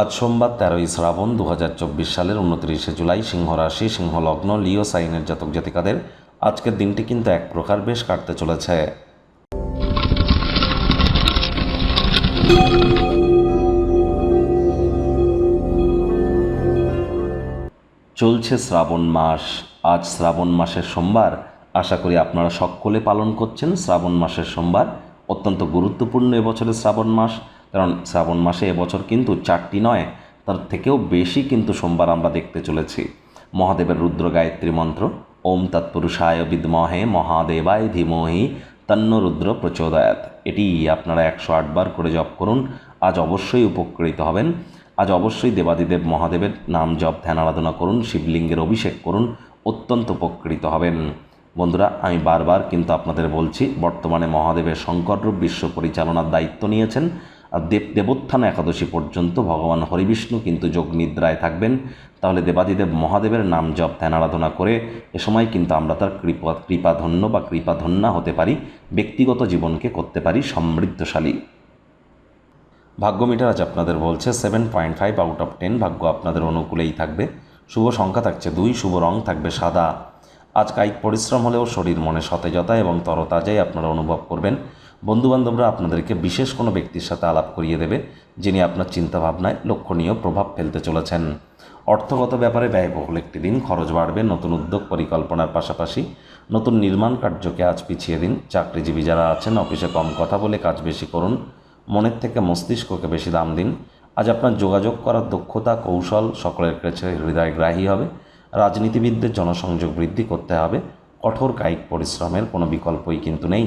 আজ সোমবার তেরোই শ্রাবণ দু হাজার চব্বিশ সালের উনত্রিশে জুলাই সিংহ রাশি সিংহ লগ্ন লিও সাইনের জাতক জাতিকাদের আজকের দিনটি কিন্তু এক প্রকার বেশ কাটতে চলেছে। চলছে শ্রাবণ মাস। আজ শ্রাবণ মাসের সোমবার। আশা করি আপনারা সকলে পালন করছেন। শ্রাবণ মাসের সোমবার অত্যন্ত গুরুত্বপূর্ণ এবছরের শ্রাবণ মাস। কারণ শ্রাবণ মাসে এবছর কিন্তু চারটি নয়, তার থেকেও বেশি কিন্তু সোমবার আমরা দেখতে চলেছি। মহাদেবের রুদ্র গায়ত্রী মন্ত্র, ওম তৎপুরুষায় বিদ্মহে মহাদেবায় ধীমহি তন্ন রুদ্র প্রচোদয়াত। এটি আপনারা একশো আটবার করে জপ করুন, আজ অবশ্যই উপকৃত হবেন। আজ অবশ্যই দেবাদিদেব মহাদেবের নাম জপ ধ্যান আরাধনা করুন, শিবলিঙ্গের অভিষেক করুন, অত্যন্ত উপকৃত হবেন। বন্ধুরা, আমি বারবার কিন্তু আপনাদের বলছি, বর্তমানে মহাদেবের শঙ্কররূপ বিশ্ব পরিচালনার দায়িত্ব নিয়েছেন। দেব দেবোত্থান একাদশী পর্যন্ত ভগবান হরিবিষ্ণু কিন্তু যোগ নিদ্রায় থাকবেন। তাহলে দেবাদিদেব মহাদেবের নাম জপ, ধ্যান, আরাধনা করে এ সময় কিন্তু আমরা তার কৃপা কৃপাধন্য বা কৃপাধন্যা হতে পারি, ব্যক্তিগত জীবনকে করতে পারি সমৃদ্ধশালী। ভাগ্য মিটার আজ আপনাদের বলছে seven point five out of ten ভাগ্য আপনাদের অনুকূলেই থাকবে। শুভ সংখ্যা থাকছে দুই, শুভ রং থাকবে সাদা। আজ কায়িক পরিশ্রম হলেও শরীর মনে সতেজতা এবং তরতাজাই আপনারা অনুভব করবেন। বন্ধুবান্ধবরা আপনাদেরকে বিশেষ কোনো ব্যক্তির সাথে আলাপ করিয়ে দেবে, যিনি আপনার চিন্তাভাবনায় লক্ষণীয় প্রভাব ফেলতে চলেছেন। অর্থগত ব্যাপারে ব্যয়বহুল একটি দিন, খরচ বাড়বে, নতুন উদ্যোগ পরিকল্পনার পাশাপাশি নতুন নির্মাণ কার্যকে আজ পিছিয়ে দিন। চাকরিজীবী যারা আছেন, অফিসে কম কথা বলে কাজ বেশি করুন। মনের থেকে মস্তিষ্ককে বেশি দাম দিন। আজ আপনার যোগাযোগ করার দক্ষতা, কৌশল সকলের কাছে হৃদয়গ্রাহী হবে। রাজনীতিবিদদের জনসংযোগ বৃদ্ধি করতে হবে। কঠোর কায়িক পরিশ্রমের কোনো বিকল্পই কিন্তু নেই।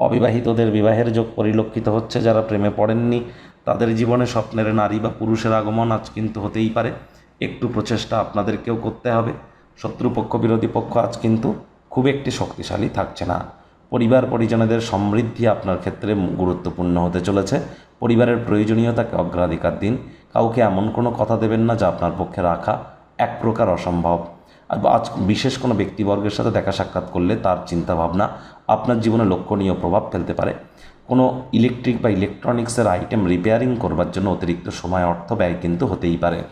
অবিবাহিতদের বিবাহের যোগ পরিলক্ষিত হচ্ছে যারা প্রেমে পড়েননি। তাদের জীবনে স্বপ্নের নারী বা পুরুষের আগমন আজ কিন্তু হতেই পারে। একটু প্রচেষ্টা আপনাদেরকেও করতে হবে। শত্রুপক্ষ, বিরোধী পক্ষ আজ কিন্তু খুব একটি শক্তিশালী থাকছে না। পরিবার, পরিজনেদের সমৃদ্ধি আপনার ক্ষেত্রে গুরুত্বপূর্ণ হতে চলেছে। পরিবারের প্রয়োজনীয়তাকে অগ্রাধিকার দিন। কাউকে এমন কোনো কথা দেবেন না যা আপনার পক্ষে রাখা এক প্রকার অসম্ভব। আজ বিশেষ কোনো ব্যক্তিবর্গের সাথে দেখা সাক্ষাৎ করলে তার চিন্তাভাবনা আপনার জীবনে লক্ষণীয় প্রভাব ফেলতে পারে। কোনো ইলেকট্রিক বা ইলেকট্রনিক্সের আইটেম রিপেয়ারিং করবার জন্য অতিরিক্ত সময়, অর্থ ব্যয় কিন্তু হতেই পারে।